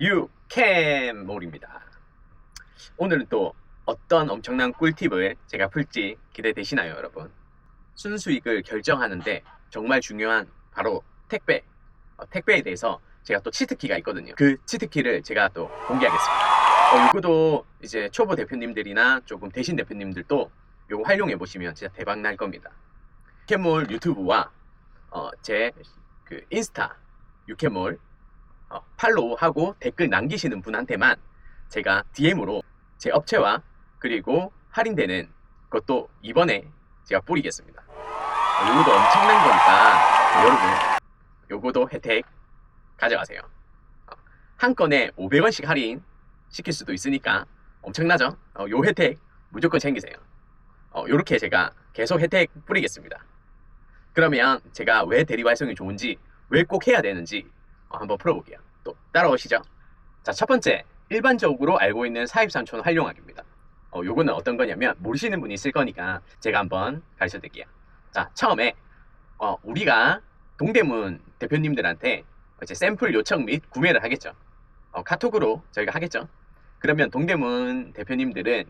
유캠몰입니다. 오늘은 또 어떤 엄청난 꿀팁을 제가 풀지 기대되시나요, 여러분? 순수익을 결정하는데 정말 중요한 바로 택배, 어, 택배에 대해서 제가 또 치트키가 있거든요. 그 치트키를 제가 또 공개하겠습니다. 어, 이거도 이제 초보 대표님들이나 조금 대신 대표님들도 이거 활용해 보시면 진짜 대박 날 겁니다. 유캐몰 유튜브와 어, 제그 인스타 유캐몰 어, 팔로우하고 댓글 남기시는 분한테만 제가 DM으로 제 업체와 그리고 할인되는 것도 이번에 제가 뿌리겠습니다. 어, 요거도 엄청난 거니까 여러분 요거도 혜택 가져가세요. 어, 한 건에 500원씩 할인 시킬 수도 있으니까 엄청나죠? 어, 요 혜택 무조건 챙기세요. 어, 요렇게 제가 계속 혜택 뿌리겠습니다. 그러면 제가 왜 대리 발송이 좋은지, 왜 꼭 해야 되는지 어, 한번 풀어볼게요. 또 따라오시죠. 자, 첫 번째, 일반적으로 알고 있는 사입산촌 활용하기입니다. 어, 요거는 어떤 거냐면 모르시는 분이 있을 거니까 제가 한번 가르쳐 드릴게요. 자, 처음에 어, 우리가 동대문 대표님들한테 이제 샘플 요청 및 구매를 하겠죠. 어, 카톡으로 저희가 하겠죠. 그러면 동대문 대표님들은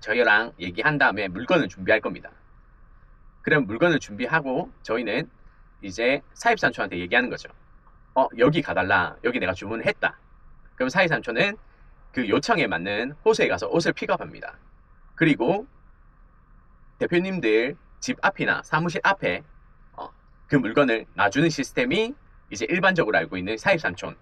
저희랑 얘기한 다음에 물건을 준비할 겁니다. 그럼 물건을 준비하고 저희는 이제 사입산초한테 얘기하는 거죠. 어, 여기 가달라. 여기 내가 주문을 했다. 그럼 사입산초는 그 요청에 맞는 호수에 가서 옷을 픽업합니다. 그리고 대표님들 집 앞이나 사무실 앞에 어, 그 물건을 놔주는 시스템이 이제 일반적으로 알고 있는 사입산촌으로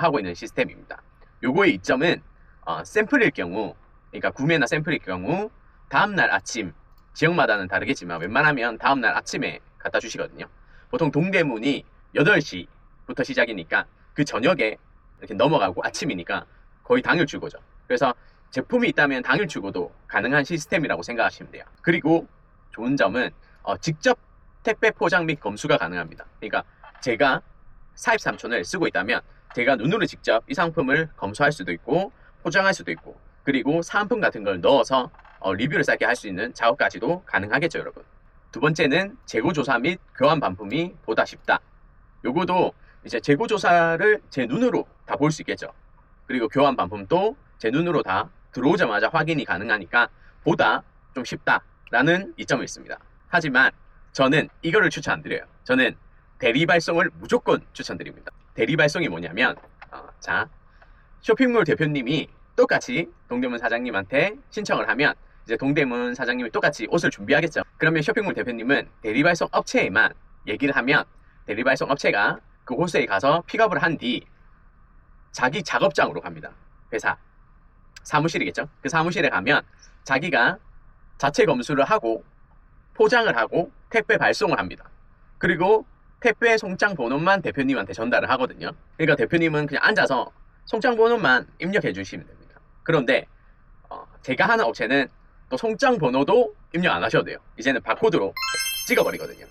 하고 있는 시스템입니다. 요거의 이점은 어, 샘플일 경우, 그러니까 구매나 샘플일 경우 다음날 아침 지역마다는 다르겠지만 웬만하면 다음날 아침에 갖다 주시거든요. 보통 동대문이 8시 부터 시작이니까 그 저녁에 이렇게 넘어가고 아침이니까 거의 당일 출고죠. 그래서 제품이 있다면 당일 출고도 가능한 시스템이라고 생각하시면 돼요. 그리고 좋은 점은 어, 직접 택배 포장 및 검수가 가능합니다. 그러니까 제가 사입 삼촌을 쓰고 있다면 제가 눈으로 직접 이 상품을 검수할 수도 있고 포장할 수도 있고 그리고 사은품 같은 걸 넣어서 어, 리뷰를 쌓게 할 수 있는 작업까지도 가능하겠죠, 여러분. 두 번째는 재고 조사 및 교환 반품이 보다 쉽다. 요거도 이제 재고 조사를 제 눈으로 다 볼 수 있겠죠. 그리고 교환 반품도 제 눈으로 다 들어오자마자 확인이 가능하니까 보다 좀 쉽다라는 이점이 있습니다. 하지만 저는 이거를 추천 안 드려요. 저는 대리 발송을 무조건 추천드립니다. 대리 발송이 뭐냐면 어, 자 쇼핑몰 대표님이 똑같이 동대문 사장님한테 신청을 하면 이제 동대문 사장님이 똑같이 옷을 준비하겠죠. 그러면 쇼핑몰 대표님은 대리 발송 업체에만 얘기를 하면 대리 발송 업체가 그 호수에 가서 픽업을 한 뒤 자기 작업장으로 갑니다. 회사 사무실이겠죠. 그 사무실에 가면 자기가 자체 검수를 하고 포장을 하고 택배 발송을 합니다. 그리고 택배 송장 번호만 대표님한테 전달을 하거든요. 그러니까 대표님은 그냥 앉아서 송장 번호만 입력해 주시면 됩니다. 그런데 어, 제가 하는 업체는 또 송장 번호도 입력 안 하셔도 돼요. 이제는 바코드로 찍어버리거든요.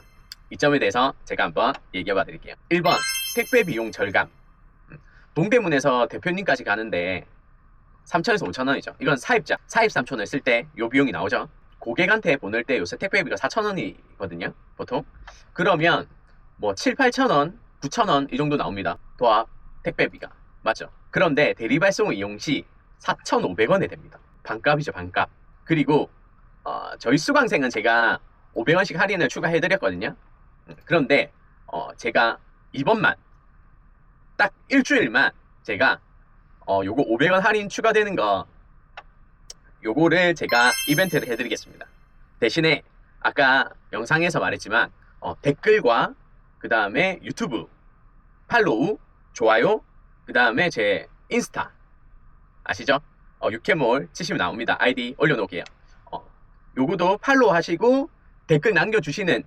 이 점에 대해서 제가 한번 얘기해 봐 드릴게요. 1번 택배 비용 절감 음, 동대문에서 대표님까지 가는데 3천에서 5천 원이죠. 이건 사입자 사입 삼촌을 쓸 때 요 비용이 나오죠. 고객한테 보낼 때 요새 택배비가 4천 원이거든요. 보통 그러면 뭐 7, 8천 원, 9천 원 이 정도 나옵니다. 도합 택배비가 맞죠? 그런데 대리발송 이용 시 4,500원에 됩니다. 반값이죠, 반값. 그리고 어, 저희 수강생은 제가 500원씩 할인을 추가해드렸거든요. 음, 그런데 어, 제가 이번만 딱 일주일만 제가 어, 요거 500원 할인 추가되는 거 요거를 제가 이벤트를 해드리겠습니다. 대신에 아까 영상에서 말했지만 어, 댓글과 그 다음에 유튜브 팔로우, 좋아요, 그 다음에 제 인스타 아시죠? 어, 유캐몰 치시면 나옵니다. 아이디 올려놓을게요. 어, 요거도 팔로우 하시고 댓글 남겨주시는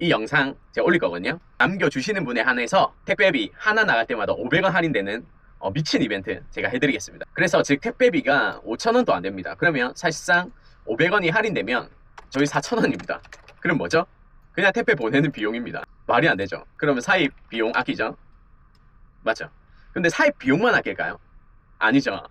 이 영상 제가 올릴 거거든요. 남겨주시는 분에 한해서 택배비 하나 나갈 때마다 500원 할인되는 어, 미친 이벤트 제가 해드리겠습니다. 그래서 즉 택배비가 5,000원도 안 됩니다. 그러면 사실상 500원이 할인되면 저희 4,000원입니다. 그럼 뭐죠? 그냥 택배 보내는 비용입니다. 말이 안 되죠. 그러면 사입 비용 아끼죠? 맞죠? 근데 사입 비용만 아낄까요? 아니죠.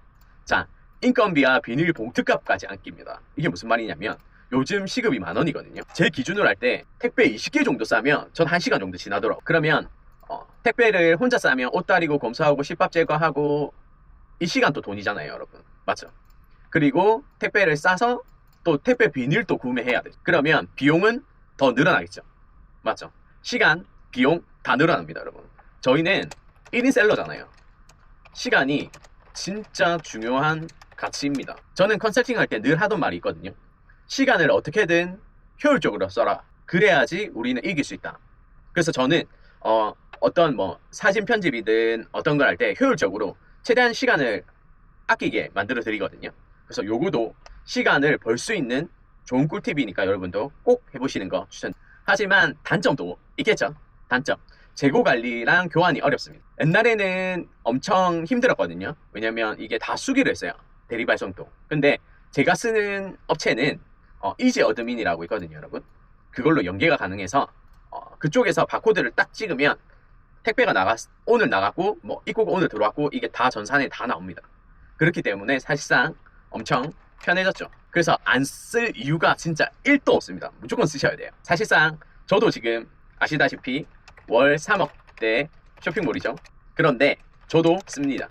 자, 인건비와 비닐 봉투값까지 안 낍니다. 이게 무슨 말이냐면 요즘 시급이 만 원이거든요. 제 기준으로 할 때 택배 20개 정도 싸면 전 1시간 정도 지나더라고. 그러면 어, 택배를 혼자 싸면 옷 다리고 검사하고 식밥 제거하고 이 시간도 돈이잖아요, 여러분. 맞죠? 그리고 택배를 싸서 또 택배 비닐도 구매해야 돼. 그러면 비용은 더 늘어나겠죠. 맞죠? 시간, 비용 다 늘어납니다, 여러분. 저희는 1인 셀러잖아요. 시간이 진짜 중요한 가치입니다. 저는 컨설팅 할 때 늘 하던 말이 있거든요. 시간을 어떻게든 효율적으로 써라. 그래야지 우리는 이길 수 있다. 그래서 저는 어, 어떤 뭐 사진 편집이든 어떤 걸 할 때 효율적으로 최대한 시간을 아끼게 만들어 드리거든요. 그래서 요구도 시간을 벌 수 있는 좋은 꿀팁이니까 여러분도 꼭 해보시는 거 추천. 하지만 단점도 있겠죠. 단점. 재고 관리랑 교환이 어렵습니다. 옛날에는 엄청 힘들었거든요. 왜냐면 이게 다 수기로 했어요. 대리 발송도. 근데 제가 쓰는 업체는 어, 이지 어드민이라고 있거든요, 여러분. 그걸로 연계가 가능해서 어, 그쪽에서 바코드를 딱 찍으면 택배가 나갔 오늘 나갔고 뭐 입고가 오늘 들어왔고 이게 다 전산에 다 나옵니다. 그렇기 때문에 사실상 엄청 편해졌죠. 그래서 안 쓸 이유가 진짜 1도 없습니다. 무조건 쓰셔야 돼요. 사실상 저도 지금 아시다시피 월 3억대 쇼핑몰이죠. 그런데 저도 씁니다.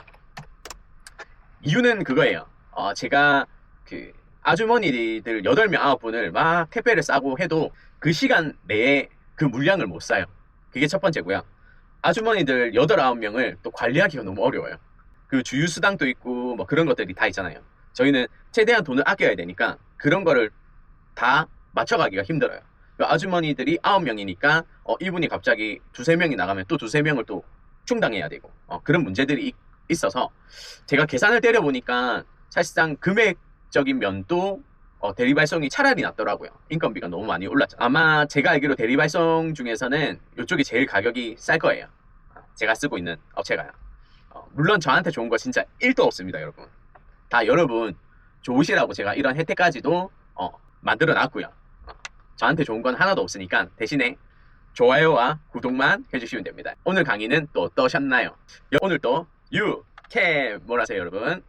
이유는 그거예요. 어, 제가 그 아주머니들 8명, 9분을 막 택배를 싸고 해도 그 시간 내에 그 물량을 못 사요. 그게 첫 번째고요. 아주머니들 8, 9명을 또 관리하기가 너무 어려워요. 그 주유수당도 있고 뭐 그런 것들이 다 있잖아요. 저희는 최대한 돈을 아껴야 되니까 그런 거를 다 맞춰가기가 힘들어요. 그 아주머니들이 9명이니까 어, 이분이 갑자기 두세 명이 나가면 또 두세 명을 또 충당해야 되고 어, 그런 문제들이 있- 있어서 제가 계산을 때려보니까 사실상 금액 적인 면도 어, 대리 발송이 차라리 낫더라고요. 인건비가 너무 많이 올랐죠. 아마 제가 알기로 대리 발송 중에서는 이쪽이 제일 가격이 쌀 거예요. 어, 제가 쓰고 있는 업체가요. 어, 물론 저한테 좋은 거 진짜 1도 없습니다, 여러분. 다 여러분 좋으시라고 제가 이런 혜택까지도 어, 만들어 놨고요. 어, 저한테 좋은 건 하나도 없으니까 대신에 좋아요와 구독만 해주시면 됩니다. 오늘 강의는 또 어떠셨나요? 여- 오늘 또 유캐 뭐라세요, 여러분?